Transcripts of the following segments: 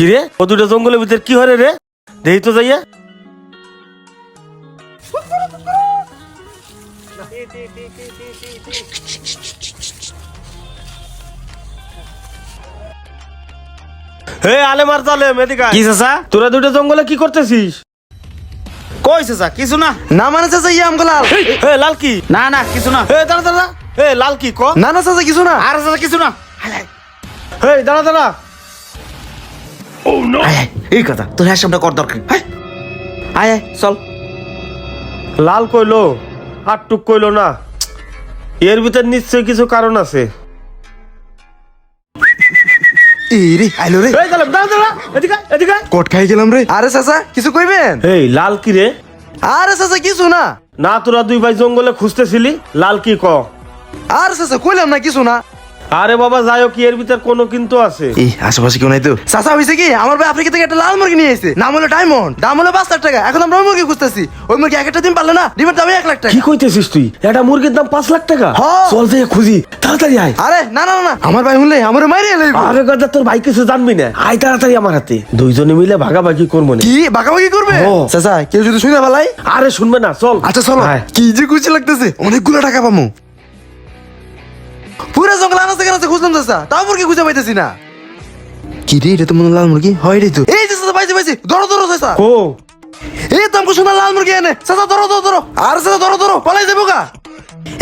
কি রে ও দুটো জঙ্গলের ভিতর কি হরে রে? দেহি তো যাইয়া। হে আলে মার তালে মেদিকা কি চাচা? তোরা দুটো জঙ্গলে কি করতেছিস? কই চাচা কিছু না। না মানে চাচা ইয়ে আমগো লাল। হে লাল কি? না না কিছু না। হে দাঁড়া দাঁড়া। হে লাল কি ক? না না চাচা কিছু না। আর চাচা কিছু না। হে দাঁড়া দাঁড়া। আয়, এই কথা তোর হ্যাঁ সামনে কর দরকার আয় আয় আয়, চল। লাল কইলো আর টুক কইলো না। এর ভিতর নিশ্চয়ই কিছু কারণ আছে। এই আইলো রে। এই দাঁড়া দাঁড়া দাঁড়া এদিকে এদিকে কোট খাই গেলাম রে। আরে চাচা কিছু কইবেন? এই লাল কি রে? আরে চাচা কিছু না। না তোরা দুই ভাই জঙ্গলে খুঁজতেছিলি লাল কি ক? আরে চাচা কইলাম না কিছু না। আরে বাবা যাই হোক এর ভিতর কোনো কিন্তু আছে। এই আশেপাশে কেউ নাই তো? চাচা হয়েছে কি? আমার ভাই আফ্রিকা থেকে একটা লাল মুরগি নিয়ে এসেছে নাম হলো ডায়মন্ড। দাম হলো পাঁচ লাখ টাকা। এখন আমরা ওই মুরগি খুঁজতেছি। ওই মুরগি এক একটা দিন পারলে না ডিমের দাম এক লাখ টাকা। কি কইতেছিস তুই? একটা মুরগির দাম পাঁচ লাখ টাকা? হ্যাঁ। চল যাই খুঁজি তাড়াতাড়ি আয়। আরে না না না, আমার ভাই শুনলে আমার মাইরে লইব আরে গাদা তোর ভাই কিছু জানবি না। আয় তাড়াতাড়ি আমার হাতে। দুইজনে মিলে ভাগাভাগি করব না। কি? বাগাবাগি করবে? ও। চাচা কেউ যদি শুনে ফেলাই আরে শুনবে না চল। আচ্ছা চলো। কি যে খুশি লাগতেছে। অনেকগুলো টাকা পামু। পুরো জঙ্গল আনাচে কেনাচে খুঁজলাম চাচা তাও মুরগি খুঁজে পাইতেছি না। কি রে এটা তো মনে লাল মুরগি? হয় রে তো। এই যে চাচা পাইছি পাইছি। ধরো ধরো চাচা ও এই তো আমাকে সোনা লাল মুরগি এনে। চাচা ধরো ধরো ধরো। আর চাচা ধরো ধরো। পালাই যাব গা।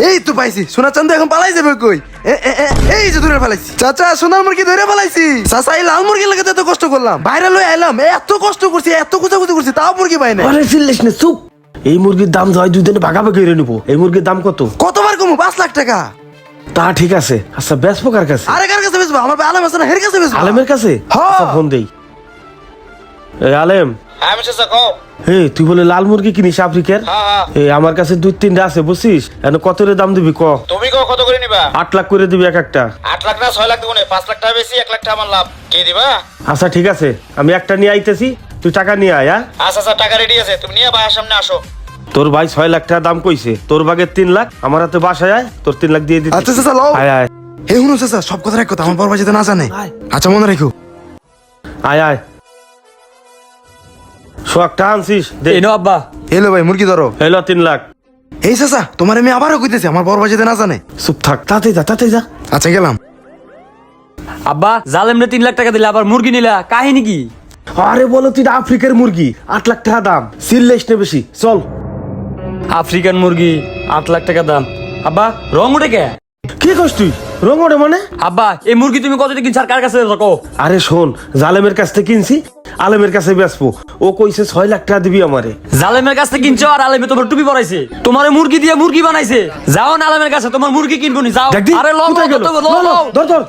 এই তো পাইছি। সোনা চান্দু এখন পালাই যাবে কই? এ, এ, এ, এই যে ধরে ফেলাইছি চাচা সোনার মুরগি ধরে ফেলাইছি চাচা এই লাল মুরগি লাগাতে এত কষ্ট করলাম। বাইরে লই আইলাম। এত কষ্ট করছি এত কুচাকুচি করছি তাও মুরগি পাই না আরে চিল্লিস না চুপ। এই মুরগির দাম যায় দুই দিনে ভাগাভাগি করে নিবো। এই মুরগির দাম কত? কতবার কমু? পাঁচ লাখ টাকা। তা ঠিক আছে। আচ্ছা বেশ কার কাছে? আরে কার কাছে বেচবো? আমার ভাই আলম আছে না হের কাছে বেচবো? আলেমের কাছে? হ্যাঁ। আচ্ছা, ফোন দেই। এই আলেম। আমি চাচা কও। হে তুই বলে লাল মুরগি কিনিস আফ্রিকার? হ্যাঁ হ্যাঁ। এই আমার কাছে দুই তিনটা আছে বুঝছিস? এখন কত রে দাম দিবি ক? তুমি কও কত করে নিবা? আট লাখ করে দিবি এক একটা। আট লাখ না ছয় লাখ দেবো না পাঁচ লাখ টাকা বেশি এক লাখ টাকা আমার লাভ। কি দিবা? আচ্ছা ঠিক আছে। আমি একটা নিয়ে আইতেছি তুই টাকা নিয়ে আয় হ্যাঁ? আচ্ছা আচ্ছা টাকা রেডি আছে। তুমি নিয়ে বাসার সামনে আসো। তোর ভাই ছয় লাখ টাকা দাম কইছে তোর ভাগের তিন লাখ আমার হাতে বাসায় আয় তোর তিন লাখ দিয়ে দিতে। আচ্ছা চাচা লও। আয় আয়। হে শুনো চাচা সব কথা এক কথা আমার বড় ভাই যাতে না জানে। আয়। আচ্ছা মনে রাখো। আয় আয়। সোয়াকটা আনছিস দে। এনো আব্বা। এলো ভাই মুরগি ধরো। এলো তিন লাখ। এই চাচা তোমার আমি আবারও কইতেছি আমার বড় ভাই যাতে না জানে। চুপ থাক তাতে যা তাতে যা। আচ্ছা গেলাম। আব্বা জালেমরে তিন লাখ টাকা দিলে আবার মুরগি নিলা কাহিনী কি? আরে বলো তুই আফ্রিকার মুরগি আট লাখ টাকা দাম। সিললেস নে বেশি চল। আফ্রিকান মুরগি আট লাখ টাকা দাম। আব্বা রং উঠে কে? কি করছ তুই? রঙ ওঠে মানে? আব্বা এই মুরগি তুমি কত কিনছো আর কার কাছে আরে শোন জালেমের কাছ থেকে কিনছি আলেমের কাছে বেচবো। ও কইছে ছয় লাখ টাকা দিবি আমারে। জালেমের কাছ থেকে কিনছো আর আলেমে তোমার টুপি পরাইছে। তোমার মুরগি দিয়ে মুরগি বানাইছে। যাও না আলেমের কাছে তোমার মুরগি কিনবো নি যাও। আরে লো কোথায় গেল? লো, লো, ধর ধর।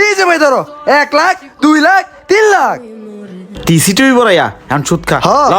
এই যে ভাই ধরো এক লাখ দুই লাখ তিন লাখ। টিসিটই বড়াইয়া এখন সুদ খা। হ্যাঁ। হ